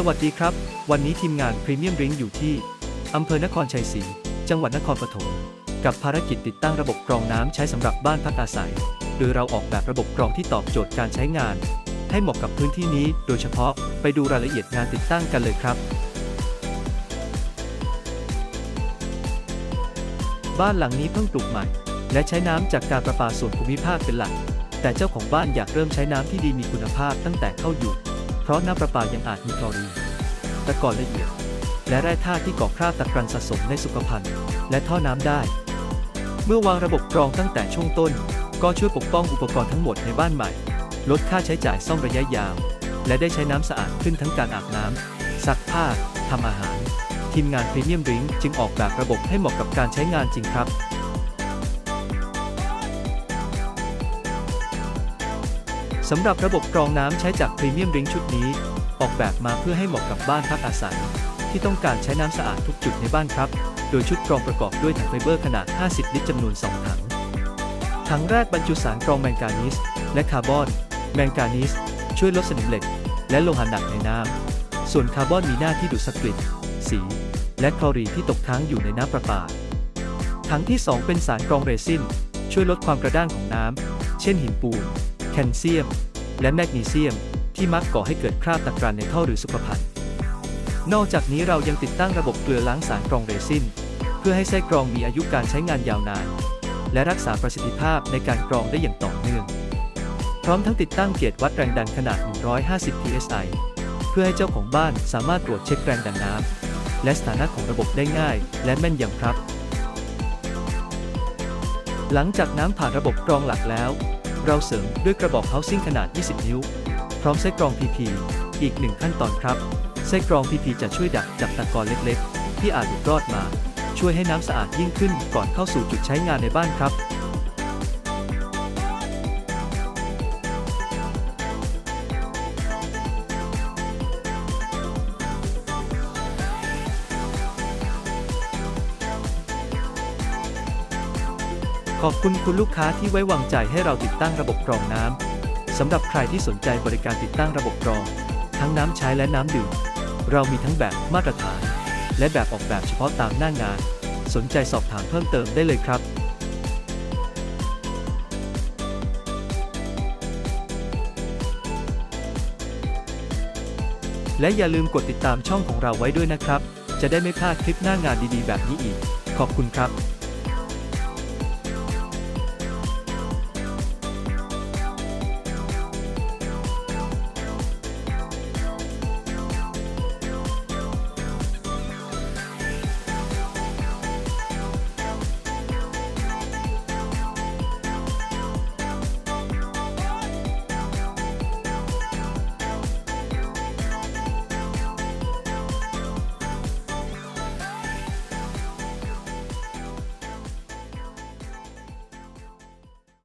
สวัสดีครับ วันนี้ทีมงานพรีเมียมริงอยู่ที่อำเภอนครชัยศรี จังหวัดนครปฐมกับภารกิจติดตั้งระบบกรองน้ำใช้สำหรับบ้านพักอาศัย โดยเราออกแบบระบบกรองที่ตอบโจทย์การใช้งาน ให้เหมาะกับพื้นที่นี้ โดยเฉพาะไปดูรายละเอียดงานติดตั้งกันเลยครับ บ้านหลังนี้เพิ่งปลูกใหม่ และใช้น้ำจากการประปาส่วนภูมิภาคเป็นหลัก แต่เจ้าของบ้านอยากเริ่มใช้น้ำที่ดีมีคุณภาพตั้งแต่เข้าอยู่ เพราะน้ำประปายังอาจมีคลอรีนตะกอนละเอียด และแร่ธาตุที่ก่อคราบตะกรันสะสมในสุขภัณฑ์และท่อน้ำได้ เมื่อวางระบบกรองตั้งแต่ช่วงต้น ก็ช่วยปกป้องอุปกรณ์ทั้งหมดในบ้านใหม่ ลดค่าใช้จ่ายซ่อมระยะยาว และได้ใช้น้ำสะอาดขึ้นทั้งการอาบน้ำซักผ้าทำอาหาร ทีมงานพรีเมียมริงจึงออกแบบระบบให้เหมาะกับการใช้งานจริงครับ สำหรับระบบกรองน้ำใช้จากพรีเมียมริงชุดนี้ ออกแบบมาเพื่อให้เหมาะกับบ้านพักอาศัย ที่ต้องการใช้น้ำสะอาดทุกจุดในบ้านครับ โดยชุดกรองประกอบด้วยถังไฟเบอร์ขนาด 50 ลิตรจำนวน 2 ถัง ถังแรกบรรจุสารกรองแมงกานีสและคาร์บอน แมงกานีสช่วยลดสนิมเหล็ก และโลหะหนักในน้ำ ส่วนคาร์บอนมีหน้าที่ดูดซับกลิ่น สี และคลอรีนที่ตกค้างอยู่ในน้ำประปา ถังที่ 2 เป็นสารกรองเรซินช่วยลดความกระด้างของน้ำ เช่นหินปูน ลเซียม และแมกนีเซียม ที่มักก่อให้เกิดคราบตะกรันในท่อหรือสุขภัณฑ์นอกจากนี้เรายังติดตั้งระบบเกลือล้างสารกรองเรซินเพื่อให้ไส้กรองมีอายุการใช้งานยาวนาน และรักษาประสิทธิภาพในการกรองได้อย่างต่อเนื่อง พร้อมทั้งติดตั้งเกจวัดแรงดันขนาด 150 psi เพื่อให้เจ้าของบ้านสามารถตรวจเช็คแรงดันน้ำและสถานะของระบบได้ง่าย และแม่นยำครับ หลังจากน้ำผ่านระบบกรองหลักแล้ว เราเสริมด้วยกระบอก housing ขนาด 20 นิ้ว พร้อมไส้กรอง PP อีกหนึ่งขั้นตอนครับ ไส้กรอง PP จะช่วยดักจับตะกอนเล็กๆ ที่อาจหลุดรอดมา ช่วยให้น้ำสะอาดยิ่งขึ้นก่อนเข้าสู่จุดใช้งานในบ้านครับ ขอบคุณคุณลูกค้าที่ไว้วางใจให้เราติดตั้งระบบกรองน้ำสำหรับใครที่สนใจบริการติดตั้งระบบกรอง ทั้งน้ำใช้และน้ำดื่ม เรามีทั้งแบบมาตรฐาน และแบบออกแบบเฉพาะตามหน้างาน สนใจสอบถามเพิ่มเติมได้เลยครับและอย่าลืมกดติดตามช่องของเราไว้ด้วยนะครับ จะได้ไม่พลาดคลิปหน้างานดีๆ แบบนี้อีก ขอบคุณครับ